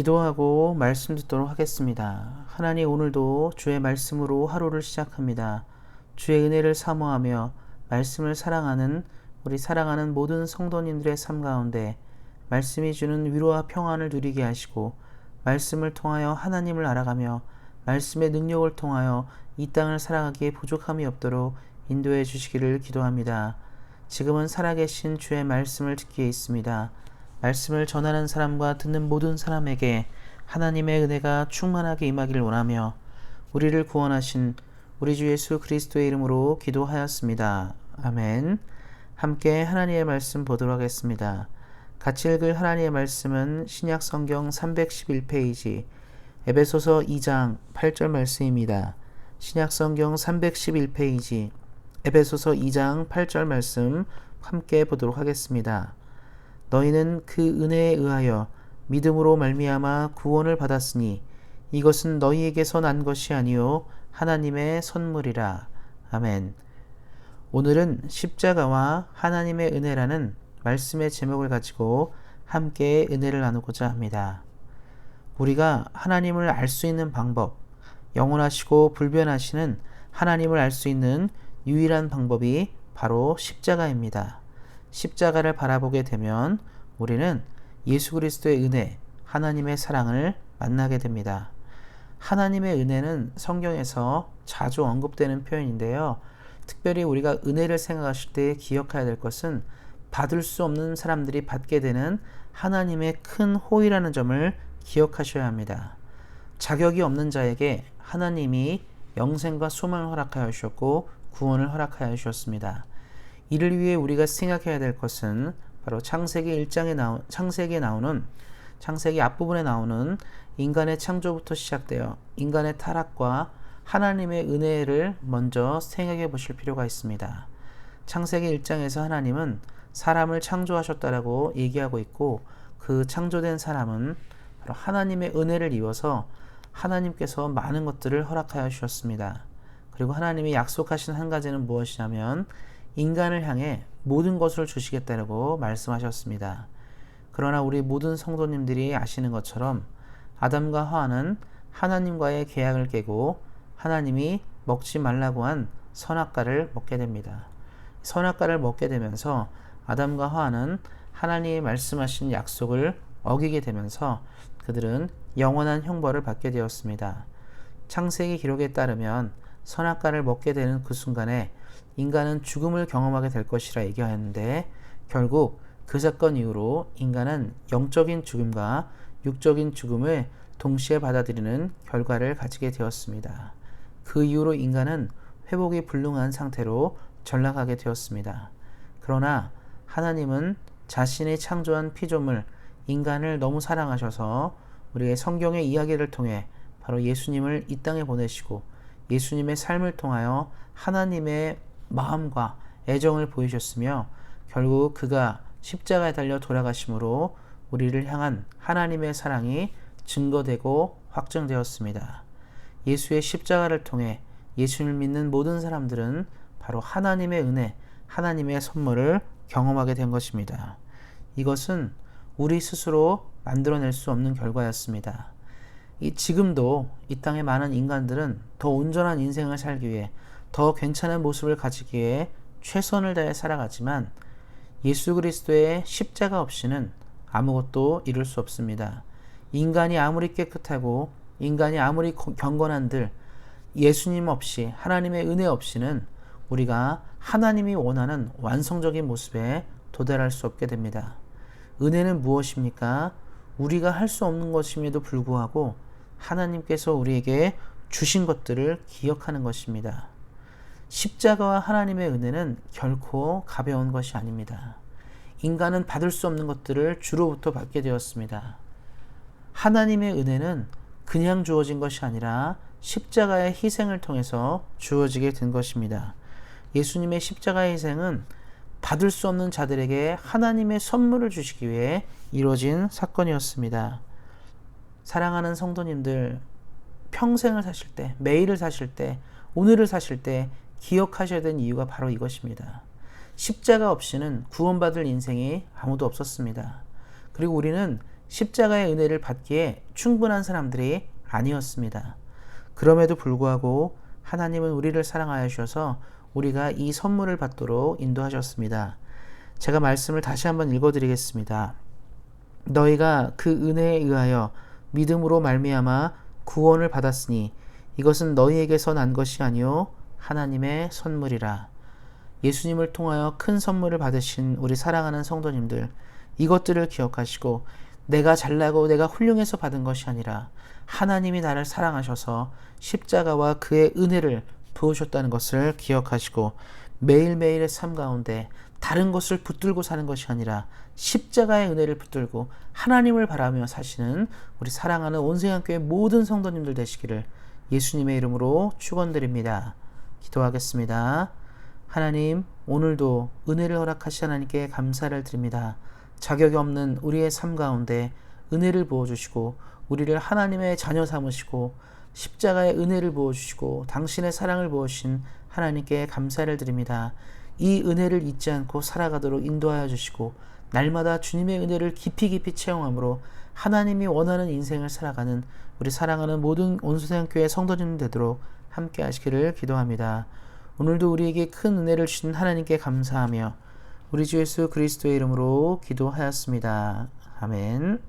기도하고 말씀 듣도록 하겠습니다. 하나님 오늘도 주의 말씀으로 하루를 시작합니다. 주의 은혜를 사모하며 말씀을 사랑하는 우리 사랑하는 모든 성도님들의 삶 가운데 말씀이 주는 위로와 평안을 누리게 하시고 말씀을 통하여 하나님을 알아가며 말씀의 능력을 통하여 이 땅을 살아가기에 부족함이 없도록 인도해 주시기를 기도합니다. 지금은 살아계신 주의 말씀을 듣기에 있습니다. 말씀을 전하는 사람과 듣는 모든 사람에게 하나님의 은혜가 충만하게 임하기를 원하며 우리를 구원하신 우리 주 예수 그리스도의 이름으로 기도하였습니다. 아멘. 함께 하나님의 말씀 보도록 하겠습니다. 같이 읽을 하나님의 말씀은 신약 성경 311페이지 에베소서 2장 8절 말씀입니다. 신약 성경 311페이지 에베소서 2장 8절 말씀 함께 보도록 하겠습니다. 너희는 그 은혜에 의하여 믿음으로 말미암아 구원을 받았으니 이것은 너희에게서 난 것이 아니요 하나님의 선물이라. 아멘. 오늘은 십자가와 하나님의 은혜라는 말씀의 제목을 가지고 함께 은혜를 나누고자 합니다. 우리가 하나님을 알 수 있는 방법, 영원하시고 불변하시는 하나님을 알 수 있는 유일한 방법이 바로 십자가입니다. 십자가를 바라보게 되면 우리는 예수 그리스도의 은혜, 하나님의 사랑을 만나게 됩니다. 하나님의 은혜는 성경에서 자주 언급되는 표현인데요. 특별히 우리가 은혜를 생각하실 때 기억해야 될 것은 받을 수 없는 사람들이 받게 되는 하나님의 큰 호의라는 점을 기억하셔야 합니다. 자격이 없는 자에게 하나님이 영생과 소망을 허락하여 주셨고 구원을 허락하여 주셨습니다. 이를 위해 우리가 생각해야 될 것은 바로 창세기 1장에 나오 창세기에 나오는 창세기 앞부분에 나오는 인간의 창조부터 시작되어 인간의 타락과 하나님의 은혜를 먼저 생각해 보실 필요가 있습니다. 창세기 1장에서 하나님은 사람을 창조하셨다라고 얘기하고 있고 그 창조된 사람은 바로 하나님의 은혜를 입어서 하나님께서 많은 것들을 허락하여 주셨습니다. 그리고 하나님이 약속하신 한 가지는 무엇이냐면 인간을 향해 모든 것을 주시겠다고 말씀하셨습니다. 그러나 우리 모든 성도님들이 아시는 것처럼 아담과 하와는 하나님과의 계약을 깨고 하나님이 먹지 말라고 한 선악과를 먹게 됩니다. 선악과를 먹게 되면서 아담과 하와는 하나님이 말씀하신 약속을 어기게 되면서 그들은 영원한 형벌을 받게 되었습니다. 창세기 기록에 따르면 선악과를 먹게 되는 그 순간에 인간은 죽음을 경험하게 될 것이라 얘기하였는데 결국 그 사건 이후로 인간은 영적인 죽음과 육적인 죽음을 동시에 받아들이는 결과를 가지게 되었습니다. 그 이후로 인간은 회복이 불능한 상태로 전락하게 되었습니다. 그러나 하나님은 자신이 창조한 피조물 인간을 너무 사랑하셔서 우리의 성경의 이야기를 통해 바로 예수님을 이 땅에 보내시고 예수님의 삶을 통하여 하나님의 마음과 애정을 보이셨으며 결국 그가 십자가에 달려 돌아가심으로 우리를 향한 하나님의 사랑이 증거되고 확정되었습니다. 예수의 십자가를 통해 예수를 믿는 모든 사람들은 바로 하나님의 은혜, 하나님의 선물을 경험하게 된 것입니다. 이것은 우리 스스로 만들어낼 수 없는 결과였습니다. 이 지금도 이 땅의 많은 인간들은 더 온전한 인생을 살기 위해 더 괜찮은 모습을 가지기 위해 최선을 다해 살아가지만 예수 그리스도의 십자가 없이는 아무것도 이룰 수 없습니다. 인간이 아무리 깨끗하고 인간이 아무리 경건한들 예수님 없이 하나님의 은혜 없이는 우리가 하나님이 원하는 완성적인 모습에 도달할 수 없게 됩니다. 은혜는 무엇입니까? 우리가 할 수 없는 것임에도 불구하고 하나님께서 우리에게 주신 것들을 기억하는 것입니다. 십자가와 하나님의 은혜는 결코 가벼운 것이 아닙니다. 인간은 받을 수 없는 것들을 주로부터 받게 되었습니다. 하나님의 은혜는 그냥 주어진 것이 아니라 십자가의 희생을 통해서 주어지게 된 것입니다. 예수님의 십자가의 희생은 받을 수 없는 자들에게 하나님의 선물을 주시기 위해 이루어진 사건이었습니다. 사랑하는 성도님들, 평생을 사실 때, 매일을 사실 때, 오늘을 사실 때 기억하셔야 되는 이유가 바로 이것입니다. 십자가 없이는 구원받을 인생이 아무도 없었습니다. 그리고 우리는 십자가의 은혜를 받기에 충분한 사람들이 아니었습니다. 그럼에도 불구하고 하나님은 우리를 사랑하여 주셔서 우리가 이 선물을 받도록 인도하셨습니다. 제가 말씀을 다시 한번 읽어드리겠습니다. 너희가 그 은혜에 의하여 믿음으로 말미암아 구원을 받았으니 이것은 너희에게서 난 것이 아니요 하나님의 선물이라. 예수님을 통하여 큰 선물을 받으신 우리 사랑하는 성도님들 이것들을 기억하시고 내가 잘나고 내가 훌륭해서 받은 것이 아니라 하나님이 나를 사랑하셔서 십자가와 그의 은혜를 부으셨다는 것을 기억하시고 매일매일의 삶 가운데 다른 것을 붙들고 사는 것이 아니라 십자가의 은혜를 붙들고 하나님을 바라며 사시는 우리 사랑하는 온생한교회 모든 성도님들 되시기를 예수님의 이름으로 축원드립니다. 기도하겠습니다. 하나님, 오늘도 은혜를 허락하신 하나님께 감사를 드립니다. 자격이 없는 우리의 삶 가운데 은혜를 부어주시고, 우리를 하나님의 자녀 삼으시고, 십자가의 은혜를 부어주시고, 당신의 사랑을 부어주신 하나님께 감사를 드립니다. 이 은혜를 잊지 않고 살아가도록 인도하여 주시고, 날마다 주님의 은혜를 깊이 깊이 체험함으로 하나님이 원하는 인생을 살아가는 우리 사랑하는 모든 온수생교회 성도님 되도록 함께 하시기를 기도합니다. 오늘도 우리에게 큰 은혜를 주신 하나님께 감사하며 우리 주 예수 그리스도의 이름으로 기도하였습니다. 아멘.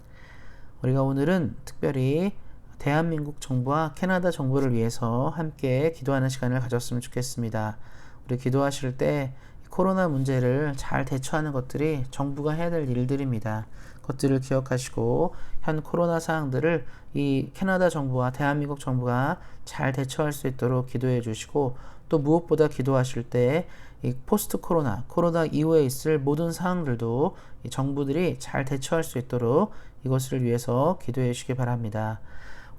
우리가 오늘은 특별히 대한민국 정부와 캐나다 정부를 위해서 함께 기도하는 시간을 가졌으면 좋겠습니다. 우리 기도하실 때 코로나 문제를 잘 대처하는 것들이 정부가 해야 될 일들입니다. 것들을 기억하시고 현 코로나 상황들을 이 캐나다 정부와 대한민국 정부가 잘 대처할 수 있도록 기도해 주시고 또 무엇보다 기도하실 때 이 포스트 코로나, 코로나 이후에 있을 모든 이 정부들이 잘 대처할 수 있도록 이것을 위해서 기도해 주시기 바랍니다.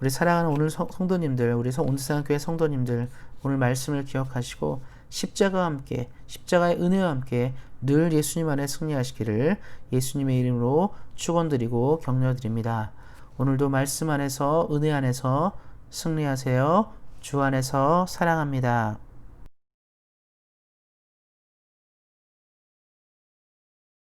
우리 사랑하는 오늘 성도님들, 우리 온세상교회 성도님들 오늘 말씀을 기억하시고 십자가와 함께 십자가의 은혜와 함께 늘 예수님 안에 승리하시기를 예수님의 이름으로 축원드리고 격려드립니다. 오늘도 말씀 안에서 은혜 안에서 승리하세요. 주 안에서 사랑합니다.